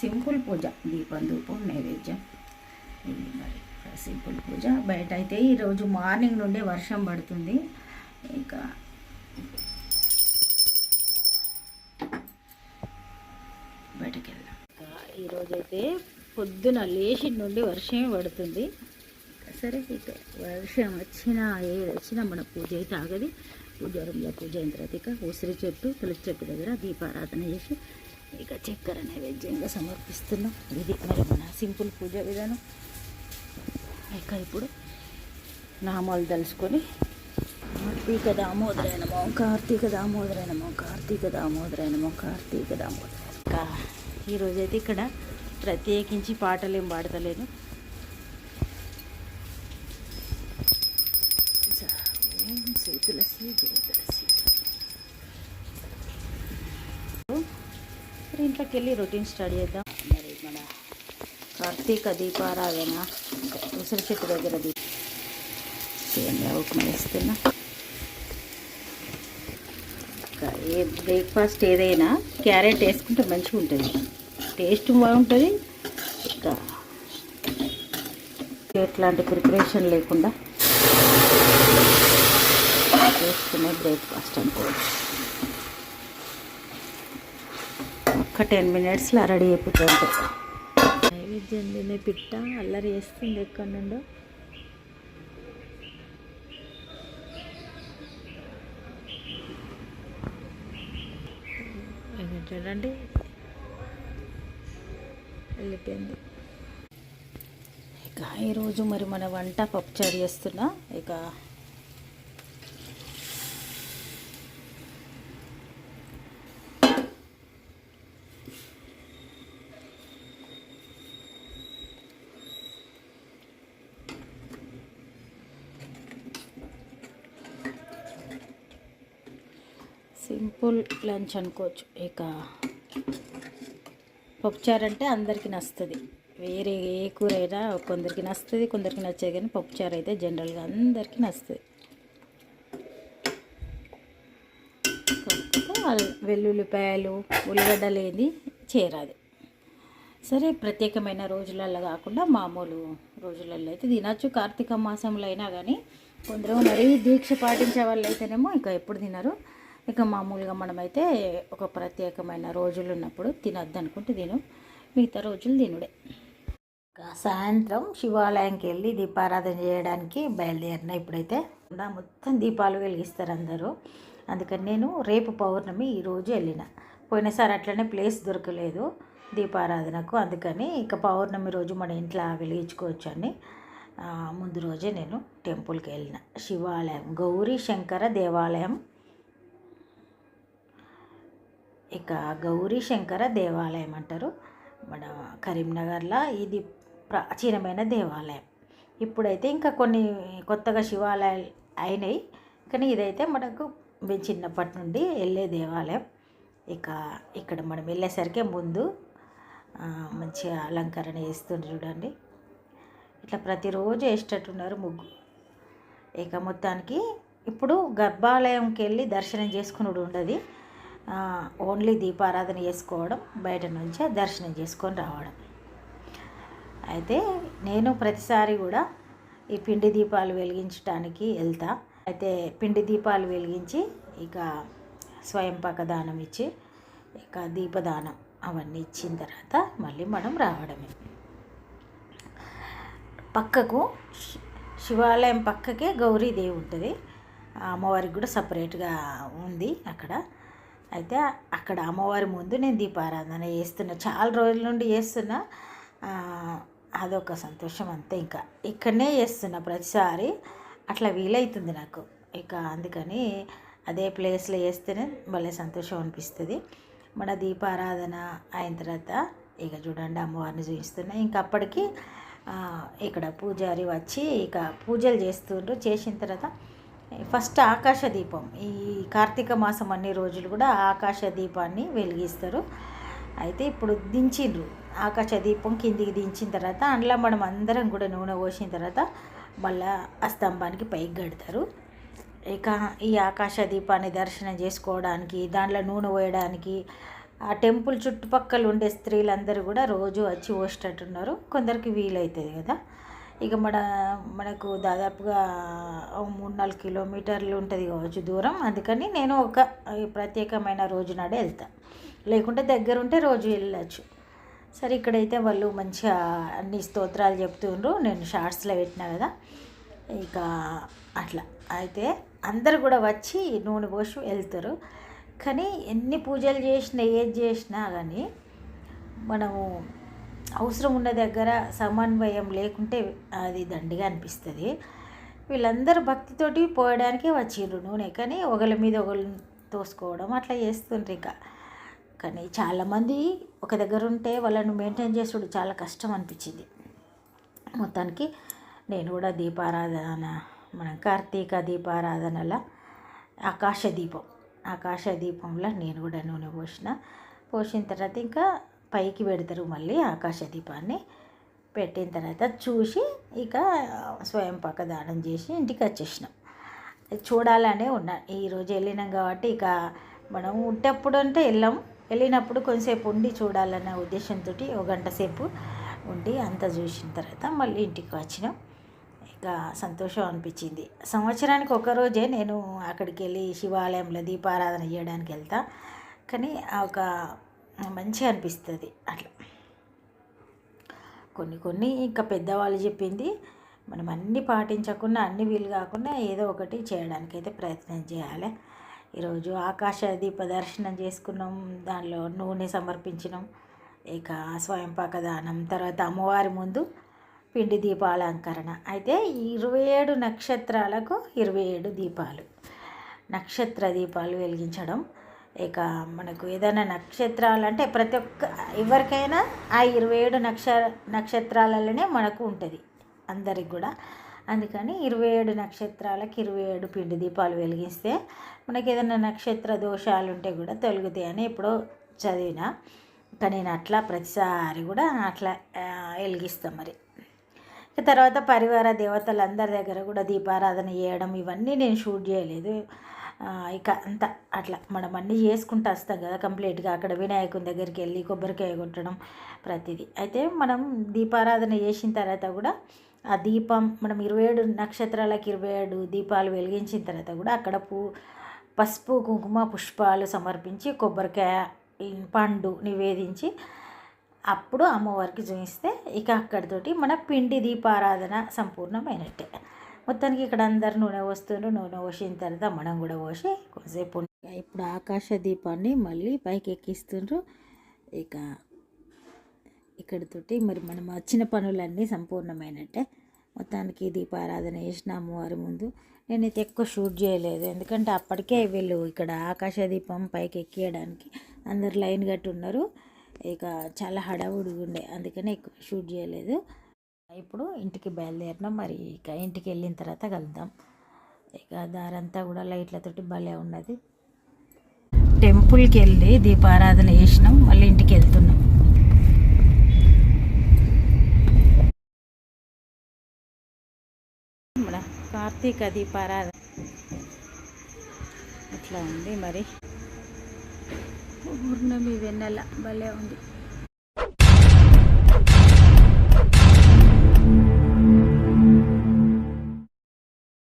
Simple పూజ దీపం ధూపం నైవేద్యం. ఇది మరి సింపుల్ పూజ. బయట అయితే ఈరోజు మార్నింగ్ నుండే వర్షం పడుతుంది. ఇంకా బయటకు వెళ్దాం ఇంకా ఈరోజైతే పొద్దున లేచి నుండి వర్షమే పడుతుంది. సరే ఇక వర్షం వచ్చినా ఏ వచ్చినా మన పూజ అయితే ఆగది. పూజ రూమ్లో పూజ అయిన తర్వాత ఇక ఉసిరి చెట్టు తులసి చెట్టు దగ్గర దీపారాధన చేసి ఇక చక్కెర నైవేద్యంగా సమర్పిస్తున్నాం. ఇది మరి మన సింపుల్ పూజ విధానం. ఇక ఇప్పుడు నామాలు తలుసుకొని కార్తీక దామోదరైనమో కార్తీక దామోదరైనమో కార్తీక దామోదరైనమో కార్తీక దామోదర ఇంకా ఈరోజైతే ఇక్కడ ప్రత్యేకించి పాటలు ఏం పాడతలేను తులసి జయ తులసి. మరి ఇంట్లోకి వెళ్ళి రొటీన్ స్టార్ట్ చేద్దాం. మరి మన కార్తీక దీపారాధన ఉసిరి చెట్టు దగ్గర దీప. సేమియా ఇంకా ఏ బ్రేక్ఫాస్ట్ ఏదైనా క్యారెట్ వేసుకుంటే మంచిగా ఉంటుంది. టేస్ట్ బాగుంటుంది. ఇంకా ఎట్లాంటి ప్రిపరేషన్ లేకుండా చేసుకునే బ్రేక్ఫాస్ట్ అనుకోవచ్చు. ఒక టెన్ మినిట్స్లో రెడీ అయిపోతుంది. నైవేద్యం తినే పిట్ట అల్లరి వేస్తుంది ఎక్కడి నుండో. చూడండి వెళ్ళిపోయింది. ఇక ఈరోజు మరి మన వంట పప్పుచారు చేస్తున్నా. ఇక సింపుల్ లంచ్ అనుకోవచ్చు. ఇక పప్పుచారు అంటే అందరికీ నచ్చుతుంది. వేరే ఏ కూర అయినా కొందరికి నచ్చుతుంది కొందరికి నచ్చదు కానీ పప్పుచారు అయితే జనరల్గా అందరికీ నచ్చుతుంది. వెల్లుల్లిపాయలు ఉల్లిగడ్డ లేని చేరాది. సరే ప్రత్యేకమైన రోజులలో కాకుండా మామూలు రోజులలో అయితే తినచ్చు. కార్తీక మాసంలో అయినా కానీ కొందరు మరీ దీక్ష పాటించే వాళ్ళు అయితేనేమో ఇంకా ఎప్పుడు తినరు. ఇక మామూలుగా మనమైతే ఒక ప్రత్యేకమైన రోజులు ఉన్నప్పుడు తినొద్దు అనుకుంటే తిను. మిగతా రోజులు తినుడే. సాయంత్రం శివాలయంకి వెళ్ళి దీపారాధన చేయడానికి బయలుదేరిన ఇప్పుడైతే. నా మొత్తం దీపాలు వెలిగిస్తారు అందరూ. అందుకని నేను రేపు పౌర్ణమి ఈరోజు వెళ్ళిన. పోయినసారి అట్లనే ప్లేస్ దొరకలేదు దీపారాధనకు. అందుకని ఇక పౌర్ణమి రోజు మన ఇంట్లో వెలిగించుకోవచ్చు అని ముందు రోజే నేను టెంపుల్కి వెళ్ళిన. శివాలయం గౌరీ శంకర దేవాలయం ఇక గౌరీ శంకర దేవాలయం అంటారు. మన కరీంనగర్లో ఇది ప్రాచీనమైన దేవాలయం. ఇప్పుడైతే ఇంకా కొన్ని కొత్తగా శివాలయాలు అయినాయి. కానీ ఇదైతే మనకు మేము చిన్నప్పటి నుండి వెళ్ళే దేవాలయం. ఇక ఇక్కడ మనం వెళ్ళేసరికి ముందు మంచిగా అలంకరణ చేస్తుండ్రు చూడండి. ఇట్లా ప్రతిరోజు వేసేటట్టున్నారు ముగ్గు. ఇక మొత్తానికి ఇప్పుడు గర్భాలయంకి వెళ్ళి దర్శనం చేసుకున్నాడు ఉండదు. ఓన్లీ దీపారాధన చేసుకోవడం బయట నుంచే దర్శనం చేసుకొని రావడం. అయితే నేను ప్రతిసారి కూడా ఈ పిండి దీపాలు వెలిగించడానికి వెళ్తా. అయితే పిండి దీపాలు వెలిగించి ఇక స్వయంపాక దానం ఇచ్చి ఇక దీపదానం అవన్నీ ఇచ్చిన తర్వాత మళ్ళీ మనం రావడమే. పక్కకు శివాలయం పక్కకే గౌరీదేవి ఉంటుంది. అమ్మవారికి కూడా సపరేట్గా ఉంది అక్కడ. అయితే అక్కడ అమ్మవారి ముందు నేను దీపారాధన చేస్తున్నా. చాలా రోజుల నుండి చేస్తున్నా. అదొక సంతోషం అంతే ఇంకా. ఇక్కడనే చేస్తున్నా ప్రతిసారి. అట్లా వీలవుతుంది నాకు. ఇక అందుకని అదే ప్లేస్లో చేస్తేనే భలే సంతోషం అనిపిస్తుంది. మన దీపారాధన అయిన తర్వాత ఇక చూడండి అమ్మవారిని చూపిస్తున్నా. ఇంకా అప్పటికి ఇక్కడ పూజారి వచ్చి ఇక పూజలు చేస్తుండ్రు. చేసిన తర్వాత ఫస్ట్ ఆకాశ దీపం. ఈ కార్తీక మాసం అన్ని రోజులు కూడా ఆకాశ దీపాన్ని వెలిగిస్తారు. అయితే ఇప్పుడు దించిండ్రు. ఆకాశ దీపం కిందికి దించిన తర్వాత అందులో మనం అందరం కూడా నూనె పోసిన తర్వాత మళ్ళా ఆ స్తంభానికి పైకి కడతారు. ఇక ఈ ఆకాశ దీపాన్ని దర్శనం చేసుకోవడానికి దాంట్లో నూనె పోయడానికి ఆ టెంపుల్ చుట్టుపక్కల ఉండే స్త్రీలందరూ కూడా రోజు వచ్చి పోసేటట్టున్నారు కొందరికి వీలవుతుంది కదా. ఇక మన మనకు దాదాపుగా మూడు నాలుగు కిలోమీటర్లు ఉంటుంది కావచ్చు దూరం. అందుకని నేను ఒక ప్రత్యేకమైన రోజు నాడే వెళ్తా. లేకుంటే దగ్గర ఉంటే రోజు వెళ్ళచ్చు. సరే ఇక్కడైతే వాళ్ళు మంచిగా అన్ని స్తోత్రాలు చెప్తుండ్రు. నేను షార్ట్స్లో పెట్టినా కదా. ఇక అట్లా. అయితే అందరు కూడా వచ్చి నూనె పోసి వెళ్తారు. కానీ ఎన్ని పూజలు చేసినా ఏది చేసినా కానీ మనము అవసరం ఉన్న దగ్గర సమన్వయం లేకుంటే అది దండిగా అనిపిస్తుంది. వీళ్ళందరూ భక్తితోటి పోయడానికే వచ్చిండ్రు నూనె కానీ ఒకళ్ళ మీద ఒకళ్ళు తోసుకోవడం అట్లా చేస్తుండ్రు ఇక. కానీ చాలామంది ఒక దగ్గర ఉంటే వాళ్ళను మెయింటైన్ చేసుడు చాలా కష్టం అనిపించింది. మొత్తానికి నేను కూడా దీపారాధన మన కార్తీక దీపారాధనల ఆకాశ దీపం ఆకాశ దీపంలో నేను కూడా నూనె పోసిన. పోసిన తర్వాత ఇంకా పైకి పెడతారు మళ్ళీ ఆకాశ దీపాన్ని. పెట్టిన తర్వాత చూసి ఇక స్వయం పక్క దానం చేసి ఇంటికి వచ్చేసినాం. చూడాలనే ఉన్నా. ఈరోజు వెళ్ళినాం కాబట్టి ఇక మనం ఉట్టప్పుడు అంటే వెళ్ళాం. వెళ్ళినప్పుడు కొంచెంసేపు ఉండి చూడాలన్న ఉద్దేశంతో ఒక గంట సేపు ఉండి అంతా చూసిన తర్వాత మళ్ళీ ఇంటికి వచ్చినాం. ఇక సంతోషం అనిపించింది. సంవత్సరానికి ఒక రోజే నేను అక్కడికి వెళ్ళి శివాలయంలో దీపారాధన చేయడానికి వెళ్తా. కానీ ఒక మంచిగా అనిపిస్తుంది అట్లా. కొన్ని కొన్ని ఇంకా పెద్దవాళ్ళు చెప్పింది మనం అన్నీ పాటించకుండా అన్ని వీలు కాకుండా ఏదో ఒకటి చేయడానికైతే ప్రయత్నం చేయాలి. ఈరోజు ఆకాశ దీప దర్శనం చేసుకున్నాం దానిలో నూనె సమర్పించినాం ఇక స్వయంపాక దానం తర్వాత అమ్మవారి ముందు పిండి దీపాలంకరణ. అయితే ఇరవై ఏడు నక్షత్రాలకు ఇరవై ఏడు దీపాలు. నక్షత్ర దీపాలు వెలిగించడం ఇక మనకు ఏదైనా నక్షత్రాలు అంటే ప్రతి ఒక్క ఎవరికైనా ఆ ఇరవై ఏడు నక్ష నక్షత్రాలలోనే మనకు ఉంటుంది అందరికి కూడా. అందుకని ఇరవై ఏడు నక్షత్రాలకు ఇరవై ఏడు పిండి దీపాలు వెలిగిస్తే మనకి ఏదైనా నక్షత్ర దోషాలు ఉంటే కూడా తొలుగుతాయి అని ఎప్పుడో చదివిన. కానీ నేను అట్లా ప్రతిసారి కూడా అట్లా వెలిగిస్తాం మరి. ఇక తర్వాత పరివార దేవతలందరి దగ్గర కూడా దీపారాధన చేయడం ఇవన్నీ నేను షూట్ చేయలేదు. ఇక అంత అట్లా మనం అన్నీ చేసుకుంటూ వస్తాం కదా కంప్లీట్గా. అక్కడ వినాయకుని దగ్గరికి వెళ్ళి కొబ్బరికాయ కొట్టడం ప్రతిదీ. అయితే మనం దీపారాధన చేసిన తర్వాత కూడా ఆ దీపం మనం ఇరవై ఏడు నక్షత్రాలకు ఇరవై ఏడు దీపాలు వెలిగించిన తర్వాత కూడా అక్కడ పూ పసుపు కుంకుమ పుష్పాలు సమర్పించి కొబ్బరికాయ పండు నివేదించి అప్పుడు అమ్మవారికి చూపిస్తే ఇక అక్కడితోటి మన పిండి దీపారాధన సంపూర్ణమైనట్టే. మొత్తానికి ఇక్కడ అందరు నూనె పోస్తుండ్రు నూనె పోసిన తర్వాత మనం కూడా పోసి కొంతసేపు ఇప్పుడు ఆకాశ దీపాన్ని మళ్ళీ పైకి ఎక్కిస్తుండ్రు. ఇక ఇక్కడితోటి మరి మనం వచ్చిన పనులన్నీ సంపూర్ణమైనట్టే. మొత్తానికి దీపారాధన చేసిన అమ్మవారి ముందు. నేనైతే ఎక్కువ షూట్ చేయలేదు. ఎందుకంటే అప్పటికే వీళ్ళు ఇక్కడ ఆకాశ దీపం పైకి ఎక్కియడానికి అందరు లైన్ కట్టి ఉన్నారు ఇక చాలా హడావుడిగా ఉండే. అందుకనే ఎక్కువ షూట్ చేయలేదు. ఇప్పుడు ఇంటికి బయలుదేరినాం. మరి ఇక ఇంటికి వెళ్ళిన తర్వాత కలుద్దాం. ఇక దారంతా కూడా లైట్లతోటి భలే ఉన్నది. టెంపుల్కి వెళ్ళి దీపారాధన చేసినాం. మళ్ళీ ఇంటికి వెళ్తున్నాం. కార్తీక దీపారాధన. ఇట్లా ఉంది మరి? పూర్ణమి వెన్నెల. భలే ఉంది.